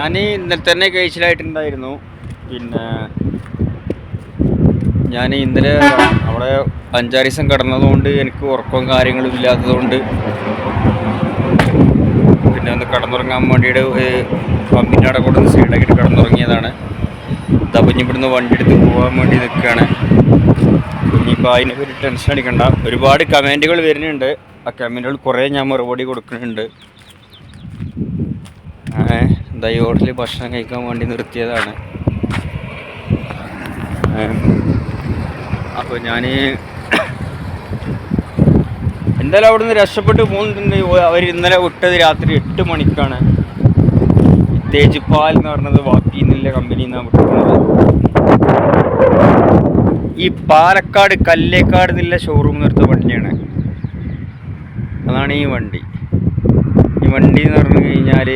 ഞാൻ ഇന്നലെ തന്നെ കഴിച്ചിലായിട്ടുണ്ടായിരുന്നു. പിന്നെ ഞാൻ ഇന്നലെ അവിടെ അഞ്ചാറ് ദിവസം കിടന്നതുകൊണ്ട് എനിക്ക് ഉറക്കവും കാര്യങ്ങളും ഇല്ലാത്തതുകൊണ്ട് പിന്നെ ഒന്ന് കിടന്നുറങ്ങാൻ വേണ്ടിയിട്ട് പമ്പിന്റെ അവിടെ കൊണ്ടുവന്ന് സൈഡാക്കിയിട്ട് കിടന്നുറങ്ങിയതാണ്. തപഞ്ഞ് ഇവിടുന്ന് വണ്ടി എടുത്ത് പോകാൻ വേണ്ടി നിൽക്കുകയാണ്. ഇനിയിപ്പോൾ അതിനെ പറ്റി ടെൻഷൻ അടിക്കണ്ട. ഒരുപാട് കമന്റുകൾ വരുന്നുണ്ട്. ആ കമന്റുകൾ കുറേ ഞാൻ മറുപടി കൊടുക്കുന്നുണ്ട്. എന്താ ഹോട്ടലിൽ ഭക്ഷണം കഴിക്കാൻ വേണ്ടി നിർത്തിയതാണ്. അപ്പോൾ ഞാൻ എന്തായാലും അവിടെ നിന്ന് രക്ഷപ്പെട്ട് പോകുന്നുണ്ട്. അവർ ഇന്നലെ വിട്ടത് രാത്രി എട്ട് മണിക്കാണ്. തേജ്പാൽ എന്ന് പറഞ്ഞത് വാക്കി എന്നുള്ള കമ്പനിയിൽ നിന്നാണ് വിട്ടിട്ടുള്ളത് ഈ പാലക്കാട് കല്ലേക്കാട് എന്നുള്ള ഷോറൂം നിർത്ത വണ്ടിയാണ്. അതാണ് ഈ വണ്ടി. ഈ വണ്ടി എന്ന് പറഞ്ഞു കഴിഞ്ഞാൽ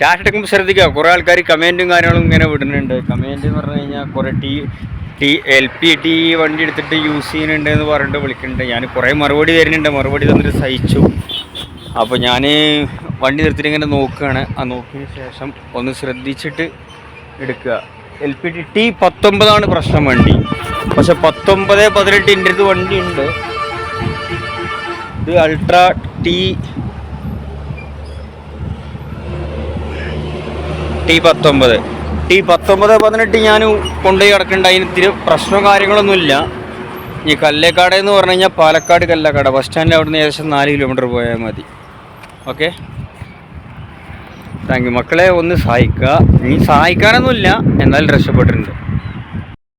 ടാറ്റ എടുക്കുമ്പോൾ ശ്രദ്ധിക്കുക കുറേ ആൾക്കാർ കമന്റും കാര്യങ്ങളും ഇങ്ങനെ വിടുന്നുണ്ട്. കമന്റ് എന്ന് പറഞ്ഞു കഴിഞ്ഞാൽ കുറേ T T L P T വണ്ടി എടുത്തിട്ട് യൂസ് ചെയ്യുന്നുണ്ട് എന്ന് പറഞ്ഞിട്ട് വിളിക്കുന്നുണ്ട്. ഞാൻ കുറേ മറുപടി തരുന്നുണ്ട്. മറുപടി തന്നിട്ട് സഹിച്ചു. അപ്പോൾ ഞാൻ വണ്ടി നിർത്തിയിട്ട് ഇങ്ങനെ നോക്കുകയാണ് ആ നോക്കിയ ശേഷം ഒന്ന് ശ്രദ്ധിച്ചിട്ട് എടുക്കുക. എൽ പി ടി ടി പത്തൊമ്പതാണ് പ്രശ്നം വണ്ടി. പക്ഷെ പത്തൊമ്പത് പതിനെട്ടിന്റെ അടുത്ത് വണ്ടി ഉണ്ട്. ഇത് അൾട്രാ ടി ടി പത്തൊമ്പത്. ടി പത്തൊമ്പത് പതിനെട്ട് ഞാൻ കൊണ്ടുപോയി കിടക്കേണ്ട അതിന് ഇത്തിരി പ്രശ്നവും കാര്യങ്ങളൊന്നുമില്ല. ഈ കല്ലേക്കാട് എന്ന് പറഞ്ഞു കഴിഞ്ഞാൽ പാലക്കാട് കല്ലേക്കാട്. ബസ് സ്റ്റാൻഡിൽ നിന്ന് ഏകദേശം നാല് കിലോമീറ്റർ പോയാൽ മതി. ഓക്കെ താങ്ക് യു മക്കളെ ഒന്ന് സഹായിക്കുക. ഇനി സഹായിക്കാനൊന്നുമില്ല. എന്നാലും രക്ഷപ്പെട്ടിട്ടുണ്ട്.